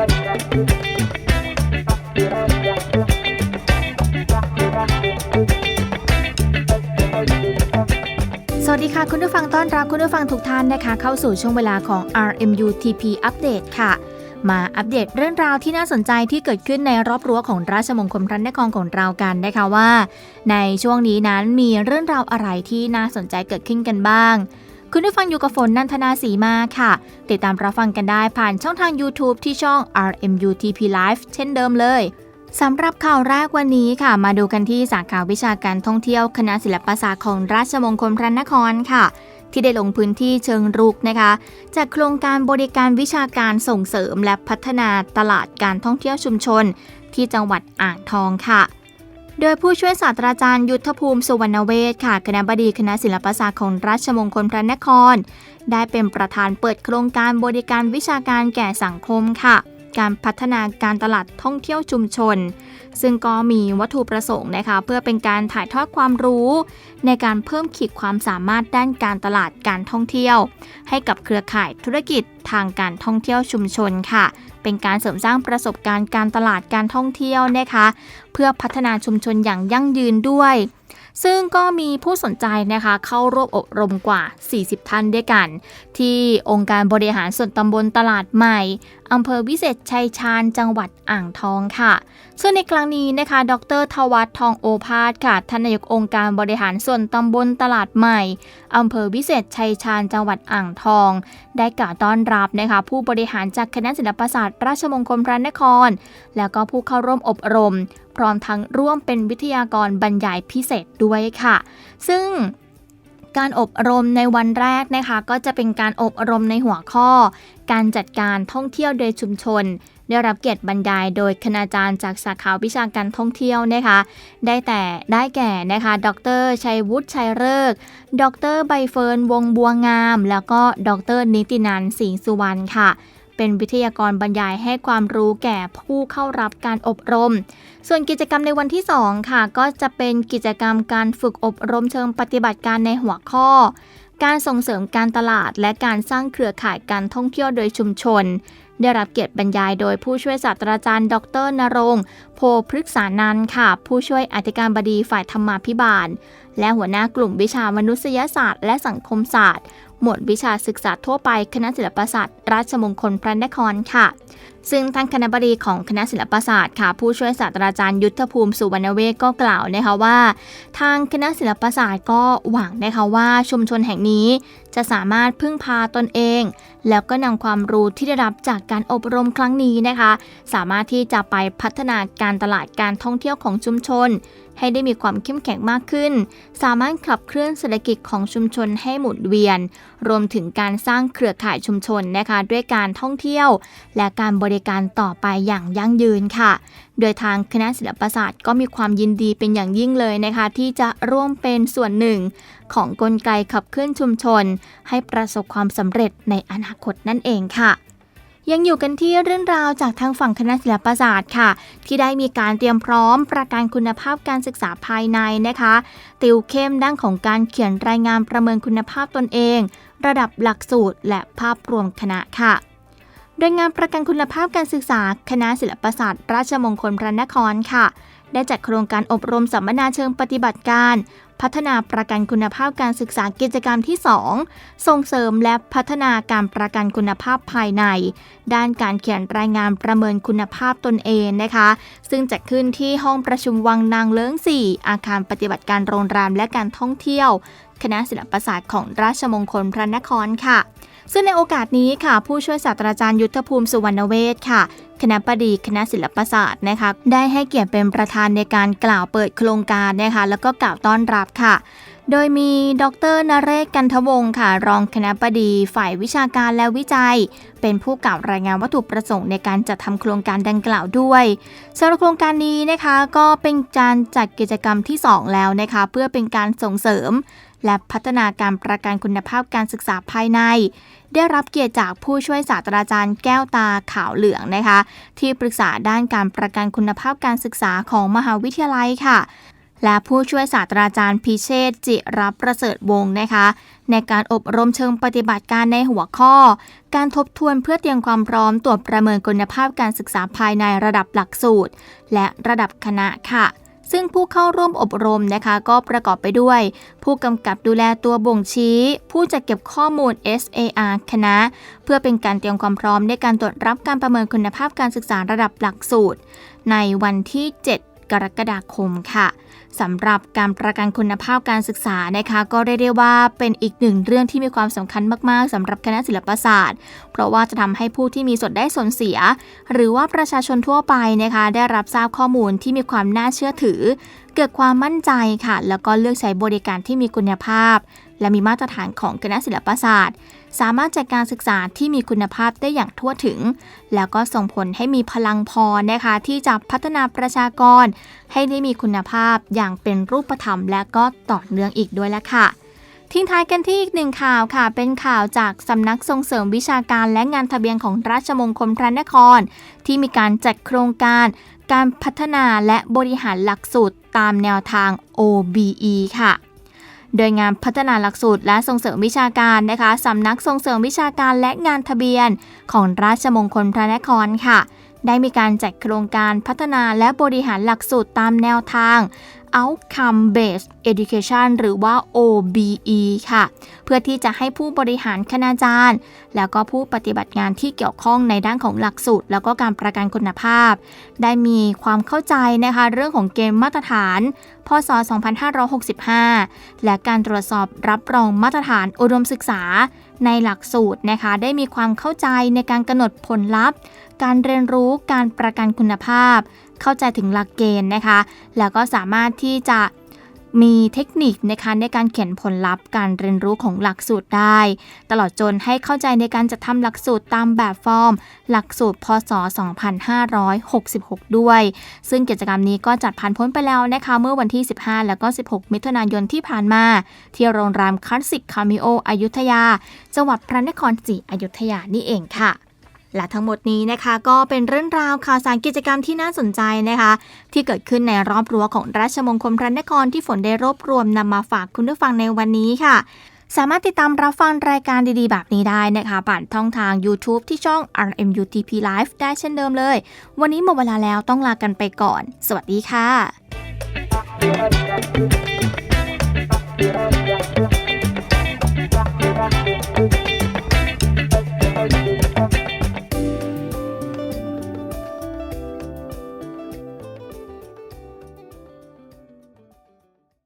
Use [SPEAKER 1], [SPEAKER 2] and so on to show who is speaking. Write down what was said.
[SPEAKER 1] สวัสดีค่ะ คุณผู้ฟังต้อนรับคุณผู้ฟังทุกท่านนะคะ เข้าสู่ช่วงเวลาของ RMU TP Update ค่ะ มาอัปเดตเรื่องราวที่น่าสนใจที่เกิดขึ้นในรอบรั้วของราชมงคลพระนครของเรากันนะคะว่า ในช่วงนี้นั้นมีเรื่องราวอะไรที่น่าสนใจเกิดขึ้นกันบ้าง คุณผู้ฟังอยู่กับฝนนันทนาสีมาค่ะ ติดตามรับฟังกันได้ผ่านช่องทาง YouTube ที่ช่อง RMU TP Live เช่นเดิมเลยสำหรับข่าวแรกวันนี้ค่ะ มาดูกันที่สาขาวิชาการท่องเที่ยว คณะศิลปศาสตร์ของราชมงคลพระนครค่ะ ที่ได้ลงพื้นที่เชิงรุกนะคะจากโครงการบริการวิชาการส่งเสริมและพัฒนาตลาดการท่องเที่ยวชุมชน ที่จังหวัดอ่างทองค่ะ โดยผู้ช่วยศาสตราจารย์ยุทธภูมิสุวรรณเวศค่ะ คณะบดีคณะศิลปศาสตร์ของราชมงคลพระนคร ได้เป็นประธานเปิดโครงการบริการวิชาการแก่สังคมค่ะ การพัฒนาการตลาดท่องเที่ยวชุมชน ซึ่งก็มีวัตถุประสงค์นะคะ เพื่อเป็นการถ่ายทอดความรู้ ในการเพิ่มขีดความสามารถด้านการตลาดการท่องเที่ยว ให้กับเครือข่ายธุรกิจทางการท่องเที่ยวชุมชนค่ะ เป็นการเสริมสร้างประสบการณ์การตลาดการท่องเที่ยวนะคะ เพื่อพัฒนาชุมชนอย่างยั่งยืนด้วย ซึ่งก็มีผู้สนใจนะคะเข้าร่วมอบรมกว่า 40 ท่านด้วยกัน ที่องค์การบริหารส่วนตำบลตลาดใหม่อำเภอวิเศษชัยชาญจังหวัดอ่างทองค่ะ ซึ่งในครั้งนี้นะคะ ดรทวัฒน์ทองโอภาสค่ะท่านนายกองค์การบริหารส่วนตำบลตลาดใหม่อำเภอวิเศษชัยชาญจังหวัดอ่างทองได้กล่าวต้อนรับนะคะผู้บริหารจากคณะศิลปศาสตร์ ราชมงคลพระนคร แล้วก็ผู้เข้าร่วมอบรม พร้อมทั้งร่วมเป็นวิทยากรบรรยายพิเศษด้วยค่ะ ซึ่ง การอบรมในวันแรกนะคะ ก็จะเป็นการอบรมในหัวข้อ การจัดการท่องเที่ยวโดยชุมชน ได้รับเกียรติบรรยายโดยคณาจารย์จากสาขาวิชาการท่องเที่ยวนะคะ ได้แต่ได้แก่นะคะ ดรชัยวุฒิชัยเลิกษ์ดรใบเฟิร์นวงบัวงาม แล้วก็ดรนิตินันสิงห์สุวรรณค่ะ เป็นวิทยากรบรรยายให้ความรู้แก่ผู้เข้ารับการอบรม ส่วนกิจกรรมในวันที่ 2 ค่ะ ก็จะเป็นกิจกรรมการฝึกอบรมเชิงปฏิบัติการในหัวข้อ การส่งเสริมการตลาด และการสร้างเครือข่ายการท่องเที่ยวโดยชุมชน ได้รับเกียรติบรรยายโดยผู้ช่วยศาสตราจารย์ ดรนรงโพพฤกษานันค่ะ ผู้ช่วยอธิการบดีฝ่ายธรรมาภิบาล และหัวหน้ากลุ่มวิชามนุษยศาสตร์ และสังคมศาสตร์ หมวดวิชาศึกษาทั่วไปคณะศิลปศาสตร์ ราชมงคลพระนครค่ะ ซึ่งท่านคณะบดีของคณะศิลปศาสตร์ค่ะ ผู้ช่วยศาสตราจารย์ยุทธภูมิสุวรรณเวศก็กล่าวนะคะว่า ทางคณะศิลปศาสตร์ก็หวังนะคะว่าชุมชนแห่งนี้ จะสามารถพึ่งพาตนเอง แล้วก็นำความรู้ที่ได้รับจากการอบรมครั้งนี้นะคะ สามารถที่จะไปพัฒนาการตลาดการท่องเที่ยวของชุมชน ให้ได้มีความเข้มแข็งมากขึ้น สามารถขับเคลื่อนเศรษฐกิจของชุมชนให้หมุนเวียน รวมถึงการสร้างเครือข่ายชุมชนนะคะ ด้วยการท่องเที่ยว และการบริการต่อไปอย่างยั่งยืนค่ะ โดยทางคณะศิลปศาสตร์ก็มีความยินดีเป็นอย่างยิ่งเลยนะคะ ที่จะร่วมเป็นส่วนหนึ่ง ของกลไกขับเคลื่อนชุมชน ให้ประสบความสำเร็จในอนาคตนั่นเองค่ะ ยังอยู่กันที่เรื่องราวจากทางฝั่งคณะศิลปศาสตร์ค่ะ ที่ได้มีการเตรียมพร้อมประกันคุณภาพการศึกษาภายในนะคะ ติวเข้มด้านของการเขียนรายงานประเมินคุณภาพตนเอง ระดับหลักสูตรและภาพรวมคณะค่ะโดยงานประกันคุณภาพการศึกษา คณะศิลปศาสตร์ ราชมงคลพระนครค่ะ ได้จัดโครงการอบรมสัมมนาเชิงปฏิบัติการ พัฒนาประกันคุณภาพการศึกษากิจกรรมที่ 2 ส่งเสริมและพัฒนาการประกันคุณภาพภายใน ด้านการเขียนรายงานประเมินคุณภาพตนเองนะคะ ซึ่งจัดขึ้นที่ห้องประชุมวังนางเลิ้ง 4 อาคารปฏิบัติการโรงแรมและการท่องเที่ยว คณะศิลปศาสตร์ของราชมงคลพระนครค่ะ ซึ่งในโอกาสนี้ค่ะ ผู้ช่วยศาสตราจารย์ยุทธภูมิสุวรรณเวศค่ะคณะบดีคณะศิลปศาสตร์นะคะได้ให้เกียรติเป็นประธานในการกล่าวเปิดโครงการนะคะแล้วก็กล่าวต้อนรับค่ะ โดยมีดรนเรศกันทวงค่ะ รองคณะบดีฝ่ายวิชาการและวิจัย เป็นผู้กล่าวรายงานวัตถุประสงค์ในการจัดทำโครงการดังกล่าวด้วยสำหรับโครงการนี้นะคะ ก็เป็นการจัดกิจกรรมที่ 2 แล้วนะคะ เพื่อเป็นการส่งเสริม และพัฒนาการประกันคุณภาพการศึกษาภายใน ได้รับเกียรติจากผู้ช่วยศาสตราจารย์แก้วตาขาวเหลืองนะคะ ที่ปรึกษาด้านการประกันคุณภาพการศึกษาของมหาวิทยาลัยค่ะและผู้ช่วยศาสตราจารย์พิเชษจิรับประเสริฐวงศ์นะคะ ในการอบรมเชิงปฏิบัติการในหัวข้อ การทบทวนเพื่อเตรียมความพร้อมตรวจประเมินคุณภาพการศึกษาภายในระดับหลักสูตร และระดับคณะค่ะ ซึ่งผู้เข้าร่วมอบรมนะคะก็ประกอบไปด้วย ผู้กำกับดูแลตัวบ่งชี้ ผู้จัดเก็บข้อมูล SAR คณะ เพื่อเป็นการเตรียมความพร้อมในการตรวจรับการประเมินคุณภาพการศึกษาระดับหลักสูตร ในวันที่ 7 กรกฎาคมค่ะ สำหรับการประกันคุณภาพการศึกษานะคะ ก็เรียกได้ว่าเป็นอีกหนึ่งเรื่องที่มีความสำคัญมากๆสำหรับคณะศิลปศาสตร์ เพราะว่าจะทำให้ผู้ที่มีส่วนได้ส่วนเสีย หรือว่าประชาชนทั่วไปนะคะ ได้รับทราบข้อมูลที่มีความน่าเชื่อถือ เกิดความมั่นใจค่ะ แล้วก็เลือกใช้บริการที่มีคุณภาพ และมีมาตรฐานของคณะศิลปศาสตร์ สามารถจัดการศึกษาที่มีคุณภาพได้อย่างทั่วถึง แล้วก็ส่งผลให้มีพลังพอนะคะที่จะพัฒนาประชากร ให้ได้มีคุณภาพอย่างเป็นรูปธรรม และก็ต่อเนื่องอีกด้วยละค่ะทิ้งท้ายกันที่อีกหนึ่งข่าวค่ะ เป็นข่าวจากสำนักส่งเสริมวิชาการและงานทะเบียนของราชมงคลพระนคร ที่มีการจัดโครงการ การพัฒนาและบริหารหลักสูตรตามแนวทาง OBE ค่ะ โดยงานพัฒนาหลักสูตรและส่งเสริมวิชาการนะคะสำนักส่งเสริมวิชาการและงานทะเบียน ของราชมงคลพระนครค่ะได้มีการจัดโครงการพัฒนาและบริหารหลักสูตรตามแนวทาง Outcome Based Education หรือว่า OBE ค่ะ เพื่อที่จะให้ผู้บริหารคณาจารย์ แล้วก็ผู้ปฏิบัติงานที่เกี่ยวข้องในด้านของหลักสูตร แล้วก็การประกันคุณภาพ ได้มีความเข้าใจนะคะเรื่องของเกณฑ์มาตรฐาน พศ 2565 และการตรวจสอบรับรองมาตรฐานอุดมศึกษาในหลักสูตรนะคะได้มีความเข้าใจในการกำหนดผลลัพธ์ การเรียนรู้การประกันคุณภาพ เข้าใจถึงหลักเกณฑ์นะคะ แล้วก็สามารถที่จะมีเทคนิคนะคะในการเขียนผลลัพธ์การเรียนรู้ของหลักสูตรได้ ตลอดจนให้เข้าใจในการจัดทำหลักสูตรตามแบบฟอร์ม หลักสูตรพศ 2566 ด้วย ซึ่งกิจกรรมนี้ก็จัดผ่านพ้นไปแล้วนะคะเมื่อวันที่ 15 แล้วก็ 16 มิถุนายนที่ผ่านมา ที่โรงแรมคลาสสิกคามิโออยุธยา จังหวัดพระนครศรีอยุธยานี่เองค่ะ และทั้งหมดนี้นะคะก็เป็นเรื่องราวข่าวสารกิจกรรมที่น่าสนใจนะคะ ที่เกิดขึ้นในรอบรั้วของราชมงคลพระนครที่ฝนได้รวบรวมนำมาฝากคุณผู้ฟังในวันนี้ค่ะ สามารถติดตามรับฟังรายการดีๆ แบบนี้ได้นะคะ ผ่านช่องทาง YouTube ที่ช่อง RMUTP Live ได้เช่นเดิมเลย วันนี้หมดเวลาแล้วต้องลากันไปก่อน สวัสดีค่ะ